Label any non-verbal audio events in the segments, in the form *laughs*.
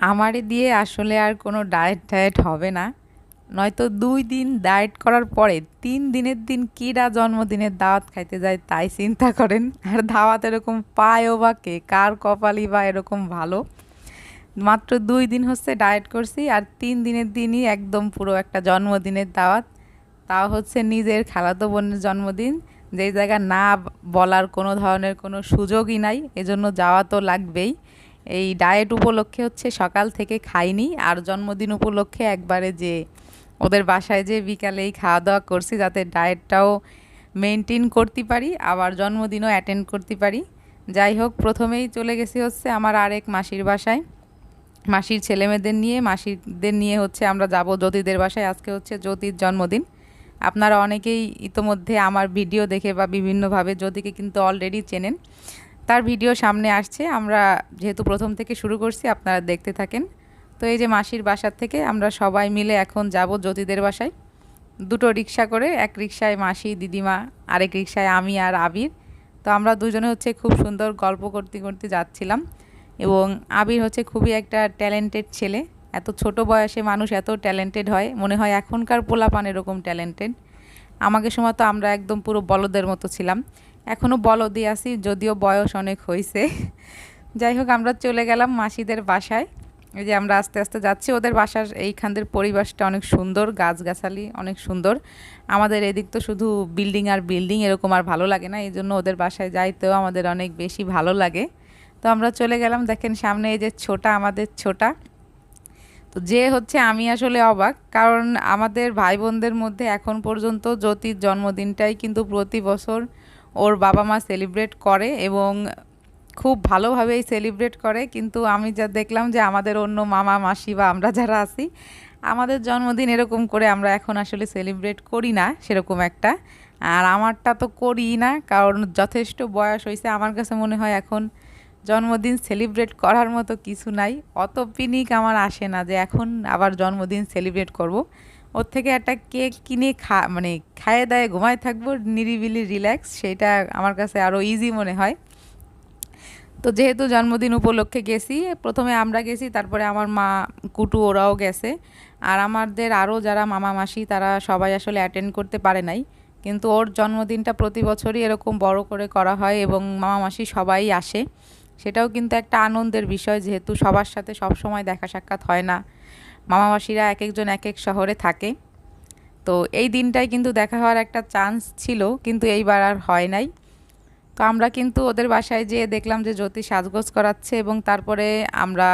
আমারে দিয়ে আসলে আর কোনো ডায়েট টায়েট হবে না। নয়তো দুই দিন ডায়েট করার পরে তিন দিনের দিন কীরা জন্মদিনের দাওয়াত খাইতে যায় তাই চিন্তা করেন। আর দাওয়াত এরকম পায়ও বা কে? কার কপালই বা এরকম ভালো? মাত্র দুই দিন হচ্ছে ডায়েট করছি আর তিন দিনের দিনই একদম পুরো একটা জন্মদিনের দাওয়াত। তাও হচ্ছে নিজের খালাতো বোনের জন্মদিন। যেই জায়গা না বলার কোনো ধরনের কোনো সুযোগই নাই। এজন্য যাওয়া তো লাগবেই। এই ডায়েট উপলক্ষে হচ্ছে সকাল থেকে খাইনি, আর জন্মদিন উপলক্ষে একবারে যে ওদের বাসায় যে বিকালেই খাওয়া দাওয়া করছি যাতে ডায়েটটাও মেনটেন করতে পারি, আবার জন্মদিনও অ্যাটেন্ড করতে পারি। যাই হোক, প্রথমেই চলে গেছি হচ্ছে আমার আরেক মাসির বাসায়। মাসির ছেলেমেয়েদের নিয়ে, মাসিদের নিয়ে হচ্ছে আমরা যাব জ্যোতিদের বাসায়। আজকে হচ্ছে জ্যোতির জন্মদিন। আপনারা অনেকেই ইতোমধ্যে আমার ভিডিও দেখে বা বিভিন্নভাবে জ্যোতিকে কিন্তু অলরেডি চেনেন। তার ভিডিও সামনে আসছে। আমরা যেহেতু প্রথম থেকে শুরু করছি, আপনারা দেখতে থাকেন। তো এই যে মাসির বাসার থেকে আমরা সবাই মিলে এখন যাব জ্যোতিদের বাসায়। দুটো রিক্সা করে, এক রিক্সায় মাসি, দিদিমা, আরেক রিক্সায় আমি আর আবির। তো আমরা দুজনে হচ্ছে খুব সুন্দর গল্প করতে করতে যাচ্ছিলাম এবং আবির হচ্ছে খুবই একটা ট্যালেন্টেড ছেলে। এত ছোট বয়সে মানুষ এত ট্যালেন্টেড হয়, মনে হয় এখনকার পোলাপান এরকম ট্যালেন্টেড আমাকে সময় তো আমরা একদম পুরো বলদের মতো ছিলাম। এখনও বলদই আছি, যদিও বয়স অনেক হয়েছে যাই হোক, আমরা চলে গেলাম মাসিদের বাসায়। এই যে আমরা আস্তে আস্তে যাচ্ছি, ওদের বাসার এইখানদের পরিবেশটা অনেক সুন্দর, গাছগাছালি অনেক সুন্দর। আমাদের এদিক তো শুধু বিল্ডিং আর বিল্ডিং, এরকম আর ভালো লাগে না, এই জন্য ওদের বাসায় যাইতেও আমাদের অনেক বেশি ভালো লাগে। তো আমরা চলে গেলাম, দেখেন সামনে এই যে ছোটা, আমাদের ছোটা। তো যে হচ্ছে আমি আসলে অবাক, কারণ আমাদের ভাই বোনদের মধ্যে এখন পর্যন্ত জ্যোতির জন্মদিনটাই কিন্তু প্রতি বছর ওর বাবা মা সেলিব্রেট করে এবং খুব ভালোভাবেই সেলিব্রেট করে। কিন্তু আমি যা দেখলাম যে আমাদের অন্য মামা, মাসি বা আমরা যারা আছি, আমাদের জন্মদিন এরকম করে আমরা এখন আসলে সেলিব্রেট করি না সেরকম একটা। আর আমারটা তো করি না, কারণ যথেষ্ট বয়স হয়েছে। আমার কাছে মনে হয় এখন জন্মদিন সেলিব্রেট করার মতো কিছু নাই। অত পিনিক আমার আসে না যে এখন আবার জন্মদিন সেলিব্রেট করব। ওর থেকে একটা কেক কিনে খা মানে খায়ে দায়ে ঘুমায় থাকব, নিরিবিলি রিল্যাক্স সেটা আমার কাছে আরও ইজি মনে হয়। তো যেহেতু জন্মদিন উপলক্ষে গেছি, প্রথমে আমরা গেছি, তারপরে আমার মা, কুটু ওরাও গেছে। আর আমাদের আরও যারা মামা মাসি, তারা সবাই আসলে অ্যাটেন্ড করতে পারে নাই। কিন্তু ওর জন্মদিনটা প্রতি বছরই এরকম বড় করে করা হয় এবং মামা মাসি সবাই আসে। সেটাও কিন্তু একটা আনন্দের বিষয়, যেহেতু সবার সাথে সব সময় দেখা সাক্ষাৎ হয় না। মামা মাসিরা এক একজন এক এক শহরে থাকে। তো এই দিনটাই কিন্তু দেখা হওয়ার একটা চান্স ছিল, কিন্তু এইবার আর হয় নাই। তো আমরা কিন্তু ওদের বাসায় যেয়ে দেখলাম যে জ্যোতি সাজগোজ করাচ্ছে এবং তারপরে আমরা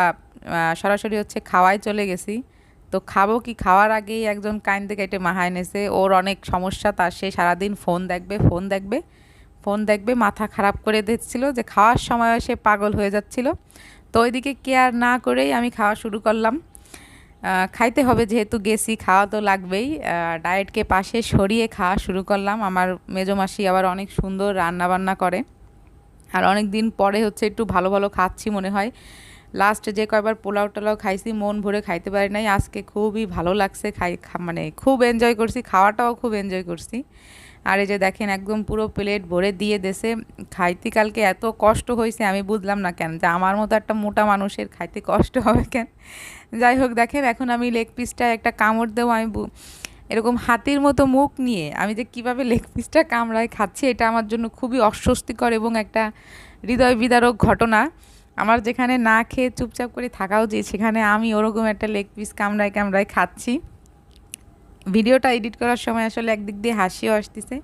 সরাসরি হচ্ছে খাওয়ায় চলে গেছি। তো খাব কি খাওয়ার আগেই একজন কাইন্দে কেটে মাহায় নেছে ওর অনেক সমস্যা, তার সে সারাদিন ফোন দেখবে ফোন দেখবে ফোন দেখবে, মাথা খারাপ করে দিচ্ছিল যে খাওয়ার সময় সে পাগল হয়ে যাচ্ছিল। তো ওইদিকে কেয়ার না করেই আমি খাওয়া শুরু করলাম। খাইতে হবে যেহেতু গেছি, খাওয়া তো লাগবেই। ডায়েটকে পাশে সরিয়ে খাওয়া শুরু করলাম। আমার মেজো মাসি আবার অনেক সুন্দর রান্না বান্না করে। আর অনেক দিন পরে হচ্ছে একটু ভালো ভালো খাচ্ছি মনে হয়। লাস্ট যে কয়বার পোলাও টোলাও খাইছি, মন ভরে খাইতে পারি নাই। আজকে খুবই ভালো লাগছে খাই মানে খুব এনজয় করছি, খাওয়াটাও খুব এনজয় করছি। আর এই যে দেখেন একদম পুরো প্লেট ভরে দিয়ে দেশে খাইতে কালকে এত কষ্ট হয়েছে, আমি বুঝলাম না কেন। যে আমার মতো একটা মোটা মানুষের খাইতে কষ্ট হবে কেন? যাই হোক, দেখেন এখন আমি লেগ পিসটা একটা কামড় দেবো, আমি এরকম হাতির মতো মুখ নিয়ে আমি যে কীভাবে লেগ পিসটা কামড়ায় খাচ্ছি, এটা আমার জন্য খুবই অস্বস্তিকর এবং একটা হৃদয় বিদারক ঘটনা। আমার যেখানে না খেয়ে চুপচাপ করে থাকা উচিত সেখানে আমি ওরকম একটা লেগ পিস কামড়ায় কামড়ায় খাচ্ছি। ভিডিওটা এডিট করার সময় আসলে একদিক দিয়ে হাসিও আসতেছে,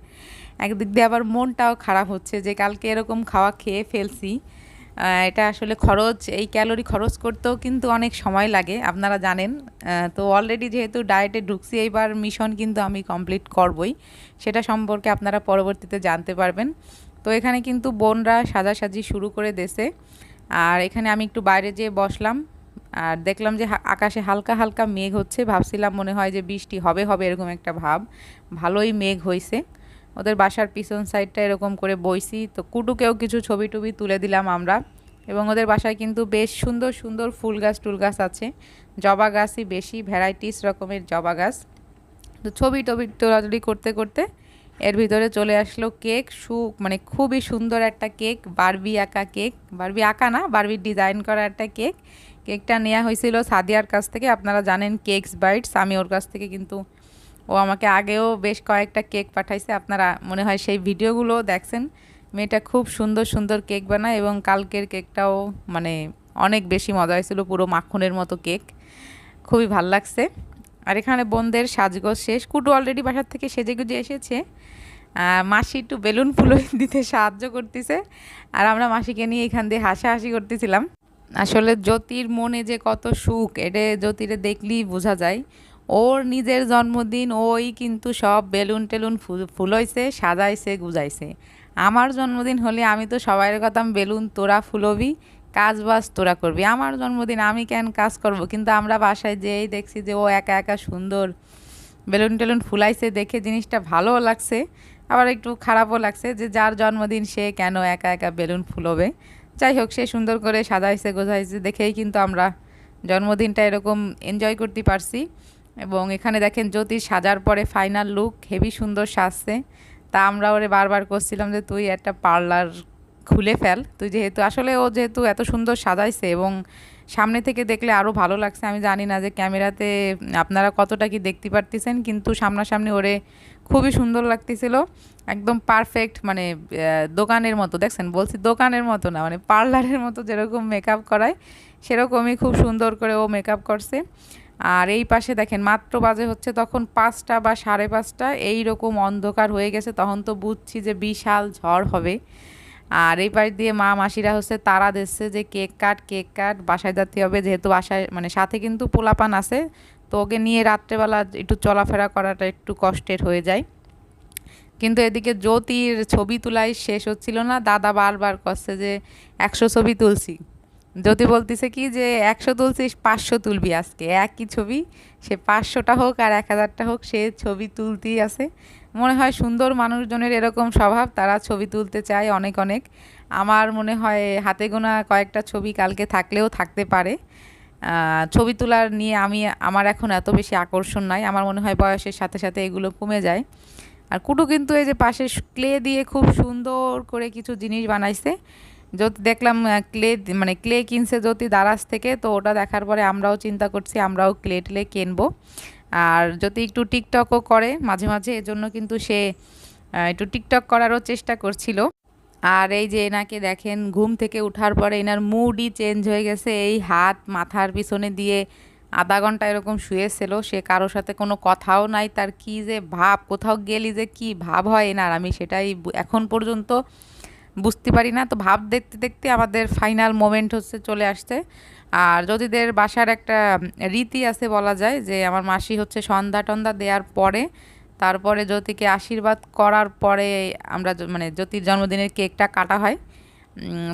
একদিক দিয়ে আবার মনটাও খারাপ হচ্ছে যে কালকে এরকম খাওয়া খেয়ে ফেলছি। এটা আসলে খরচ, এই ক্যালোরি খরচ করতেও কিন্তু অনেক সময় লাগে, আপনারা জানেন। তো অলরেডি যেহেতু ডায়েটে ঢুকছি, এইবার মিশন কিন্তু আমি কমপ্লিট করবই, সেটা সম্পর্কে আপনারা পরবর্তীতে জানতে পারবেন। তো এখানে কিন্তু বোনরা সাজাসাজি শুরু করে দেশে আর এখানে আমি একটু বাইরে যেয়ে বসলাম। আর দেখলাম যে আকাশে হালকা হালকা মেঘ হচ্ছে। ভাবছিলাম মনে হয় যে বৃষ্টি হবে হবে এরকম একটা ভাব। ভালোই মেঘ হয়েছে ওদের বাসার পিছন সাইডটা এরকম করে বইছি। তো কুটুকেও কিছু ছবি টবি তুলে দিলাম আমরা। এবং ওদের বাসায় কিন্তু বেশ সুন্দর সুন্দর ফুল গাছ, টুল গাছ আছে। জবা গাছই বেশি ভ্যারাইটিস রকমের জবা গাছ। তো ছবি টবি তোলাতুলি করতে করতে এর ভিতরে চলে আসলো কেক। সু মানে খুবই সুন্দর একটা কেক। বারবি আঁকা কেক। বারবি আঁকা না, বারবির ডিজাইন করা একটা কেক। কেকটা নেওয়া হয়েছিল সাদিয়ার কাছ থেকে। আপনারা জানেন কেকস বাইটস আমি ওর কাছ থেকে কিন্তু ও আমাকে আগেও বেশ কয়েকটা কেক পাঠাইছে। আপনারা মনে হয় সেই ভিডিওগুলো দেখছেন। মেয়েটা খুব সুন্দর সুন্দর কেক বানায় এবং কালকের কেকটাও মানে অনেক বেশি মজা হয়েছিল, পুরো মাখনের মতো কেক খুবই ভালো লাগছে। আর এখানে বোনদের সাজগোজ শেষ। কুটু অলরেডি বাসার থেকে সেজে গুজে এসেছে মাসি একটু বেলুন ফুলো *laughs* দিতে সাহায্য করতেছে। আর আমরা মাসিকে নিয়ে এখান দিয়ে হাসাহাসি করতেছিলাম। আসলে জ্যোতির মনে যে কত সুখ, এটা জ্যোতিরে দেখলেই বোঝা যায়। ওর নিজের জন্মদিন, ওই কিন্তু সব বেলুন টেলুন ফুলইছে, সাজাইছে, গুজাইছে। আমার জন্মদিন হলে আমি তো সবাই কথাম বেলুন তোরা ফুলবি কাজ বাজ তোরা করবি। আমার জন্মদিন আমি কেন কাজ করব? কিন্তু আমরা বাসায় যেই দেখছি যে ও একা একা সুন্দর বেলুন টেলুন ফুলাইছে, দেখে জিনিসটা ভালোও লাগছে, আবার একটু খারাপও লাগছে যে যার জন্মদিন সে কেন একা একা বেলুন ফুলবে। যাই হোক, সে সুন্দর করে সাজাইছে গোজাইছে দেখেই কিন্তু আমরা জন্মদিনটা এরকম এনজয় করতে পারছি। এবং এখানে দেখেন জ্যোতিষ সাজার পরে ফাইনাল লুক হেভি সুন্দর সাজছে। তা আমরা ওরে বারবার করছিলাম যে, তুই একটা পার্লার খুলে ফেল। তুই যেহেতু আসলে ও যেহেতু এত সুন্দর সাজাইছে এবং সামনে থেকে দেখলে আরও ভালো লাগছে। আমি জানি না যে, ক্যামেরাতে আপনারা কতটা কি দেখতে পারতেছেন, কিন্তু সামনাসামনি ওরে খুবই সুন্দর লাগতেছিল। একদম পারফেক্ট মানে দোকানের মতো, দেখছেন? বলছি দোকানের মতো না মানে পার্লারের মতো যেরকম মেকআপ করায়, সেরকমই খুব সুন্দর করে ও মেকআপ করছে। আর এই পাশে দেখেন, মাত্র বাজে হচ্ছে তখন পাঁচটা বা সাড়ে পাঁচটা, এইরকম অন্ধকার হয়ে গেছে, তখন তো বুঝছি যে বিশাল ঝড় হবে। আর এই পাশ দিয়ে মা মাসিরা হচ্ছে তারা দিচ্ছে যে কেক কাট কেক কাট, বাসায় যাতে হবে। যেহেতু বাসায় মানে সাথে কিন্তু পোলাপান আছে, তো ওকে নিয়ে রাত্রেবেলা একটু চলাফেরা করাটা একটু কষ্টের হয়ে যায়। কিন্তু এদিকে জ্যোতির ছবি তোলাই শেষ হচ্ছিল না। দাদা বারবার করছে যে, একশো ছবি তুলছি। জ্যোতি বলতেছে কি যে একশো তুলছিস, পাঁচশো তুলবি আজকে। একই ছবি, সে পাঁচশোটা হোক আর এক হাজারটা হোক, সে ছবি তুলতেই আছে। মনে হয় সুন্দর মানুষজনের এরকম স্বভাব, তারা ছবি তুলতে চায় অনেক অনেক। আমার মনে হয় হাতে গোনা কয়েকটা ছবি কালকে থাকলেও থাকতে পারে। ছবি তোলার নিয়ে আমি, আমার এখন এত বেশি আকর্ষণ নাই। আমার মনে হয় বয়সের সাথে সাথে এগুলো কমে যায়। আর কুটু কিন্তু এই যে পাশে ক্লে দিয়ে খুব সুন্দর করে কিছু জিনিস বানাইছে। যদি দেখলাম ক্লে মানে ক্লে কিনছে যদি দারাজ থেকে, তো ওটা দেখার পরে আমরাও চিন্তা করছি আমরাও ক্লে টেলে কিনবো। আর যদি একটু টিকটকও করে মাঝে মাঝে, এজন্য কিন্তু সে একটু টিকটক করারও চেষ্টা করছিল। আর এই যে এনাকে দেখেন, ঘুম থেকে উঠার পরে এনার মুডই চেঞ্জ হয়ে গেছে। এই হাত মাথার পিছনে দিয়ে আধা ঘণ্টা এরকম শুয়েছিল, সে কারোর সাথে কোনো কথাও নাই, তার কি যে ভাব, কোথাও গেলি যে কি ভাব হয় এনার, আমি সেটাই এখন পর্যন্ত বুঝতে পারি না। তো ভাব দেখতে দেখতে আমাদের ফাইনাল মোমেন্ট হচ্ছে চলে আসছে। আর যদিদের বাসার একটা রীতি আছে বলা যায় যে, আমার মাসি হচ্ছে সন্ধ্যা টন্ধা দেওয়ার পরে, তারপরে জ্যোতিকে আশীর্বাদ করার পরে আমরা মানে জ্যোতির জন্মদিনের কেকটা কাটা হয়।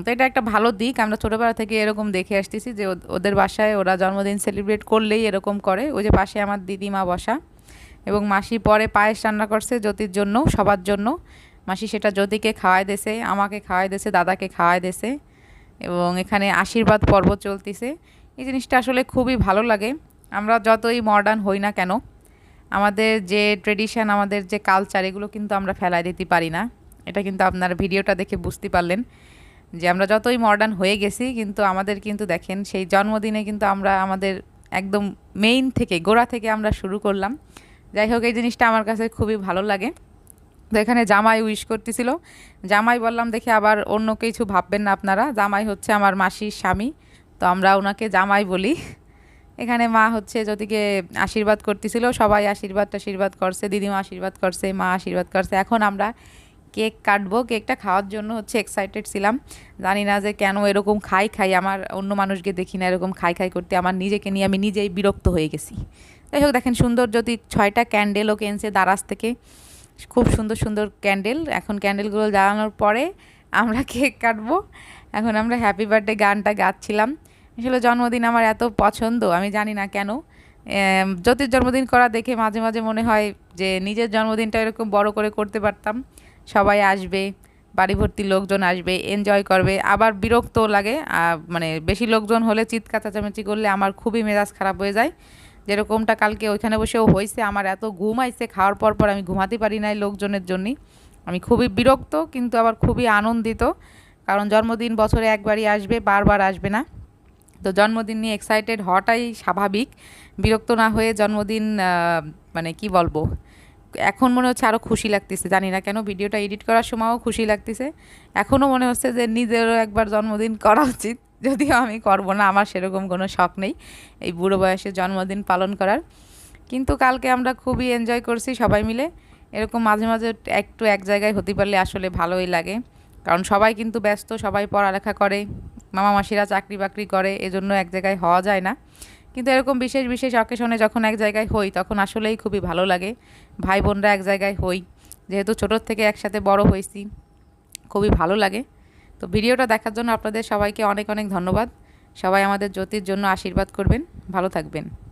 তো এটা একটা ভালো দিক। আমরা ছোটোবেলা থেকে এরকম দেখে আসতেছি যে ওদের বাসায় ওরা জন্মদিন সেলিব্রেট করলেই এরকম করে। ওই যে পাশে আমার দিদিমা বসা এবং মাসি পরে পায়েস রান্না করছে জ্যোতির জন্য, সবার জন্য। মাসি সেটা জ্যোতিকে খাওয়াই দেছে, আমাকে খাওয়াই দেছে, দাদাকে খাওয়াই দেছে এবং এখানে আশীর্বাদ পর্ব চলতেছে। এই জিনিসটা আসলে খুবই ভালো লাগে। আমরা যতই মডার্ন হই না কেন, আমাদের যে ট্রেডিশন আমাদের যে কালচার এগুলো কিন্তু আমরা ফেলাই দিতে পারি না। এটা কিন্তু আপনার ভিডিওটা দেখে বুঝতে পারলেন যে আমরা যতই মডার্ন হয়ে গেছি, কিন্তু আমাদের কিন্তু দেখেন সেই জন্মদিনে কিন্তু আমরা আমাদের একদম মেইন থেকে, গোড়া থেকে আমরা শুরু করলাম। যাই হোক, এই জিনিসটা আমার কাছে খুবই ভালো লাগে। তো এখানে জামাই উইশ করতেছিল। জামাই বললাম, দেখে আবার অন্য কিছু ভাববেন না আপনারা। জামাই হচ্ছে আমার মাসির স্বামী, তো আমরা ওনাকে জামাই বলি। এখানে মা হচ্ছে যদিকে আশীর্বাদ করতেছিল, সবাই আশীর্বাদ আশীর্বাদ করছে, দিদিমা আশীর্বাদ করছে, মা আশীর্বাদ করছে। এখন আমরা কেক কাটবো, কেকটা খাওয়ার জন্য হচ্ছে এক্সাইটেড ছিলাম। জানি না যে কেন এরকম খাই খাই, আমার অন্য মানুষকে দেখি না এরকম খাই খাই করতে, আমার নিজেকে নিয়ে আমি নিজেই বিরক্ত হয়ে গেছি। যাই হোক, দেখেন সুন্দর যদি ছয়টা ক্যান্ডেলও কেনছে দারাজ থেকে। খুব সুন্দর সুন্দর ক্যান্ডেল এখন ক্যান্ডেলগুলো জ্বালানোর পরে আমরা কেক কাটবো। এখন আমরা হ্যাপি বার্থডে গানটা গাচ্ছিলাম। আসলে জন্মদিন আমার এত পছন্দ, আমি জানি না কেন। জ্যোতির জন্মদিন করা দেখে মাঝে মাঝে মনে হয় যে নিজের জন্মদিনটা এরকম বড় করে করতে পারতাম। সবাই আসবে বাড়ি ভর্তি লোকজন আসবে এনজয় করবে। আবার বিরক্তও লাগে মানে বেশি লোকজন হলে চিৎকার, চাচামেচি করলে আমার খুবই মেজাজ খারাপ হয়ে যায়। যেরকমটা কালকে ওইখানে বসেও হয়েছে আমার এত ঘুম আইছে, খাওয়ার পর পর আমি ঘুমাতে পারি নাই লোকজনের জন্যই। আমি খুবই বিরক্ত, কিন্তু আবার খুবই আনন্দিত, কারণ জন্মদিন বছরে একবারই আসবে, বারবার আসবে না। তো জন্মদিন নিয়ে এক্সাইটেড হওয়াটাই স্বাভাবিক। বিরক্ত না হয়ে জন্মদিন মানে কি বলব, এখন মনে হচ্ছে আরও খুশি লাগতেছে। জানি না কেন, ভিডিওটা এডিট করার সময়ও খুশি লাগতেছে। এখনও মনে হচ্ছে যে নিজেরও একবার জন্মদিন করা উচিত। যদিও আমি করব না, আমার সেরকম কোনো শখ নেই এই বুড়ো বয়সে জন্মদিন পালন করার। কিন্তু কালকে আমরা খুবই এনজয় করছি সবাই মিলে। এরকম মাঝে মাঝে একটু এক জায়গায় হতে পারলে আসলে ভালোই লাগে। কারণ সবাই কিন্তু ব্যস্ত, সবাই পড়ালেখা করে, মামা মাসিরা চাকরি বাকরি করে, এজন্য এক জায়গায় হওয়া যায় না। কিন্তু এরকম বিশেষ বিশেষ অকেশনে যখন এক জায়গায় হই, তখন আসলেই খুবই ভালো লাগে। ভাই বোনরা এক জায়গায় হই। যেহেতু ছোটোর থেকে একসাথে বড় হয়েছি, খুবই ভালো লাগে। তো ভিডিওটা দেখার জন্য আপনাদের সবাইকে অনেক অনেক ধন্যবাদ। সবাই আমাদের জ্যোতির জন্য আশীর্বাদ করবেন। ভালো থাকবেন।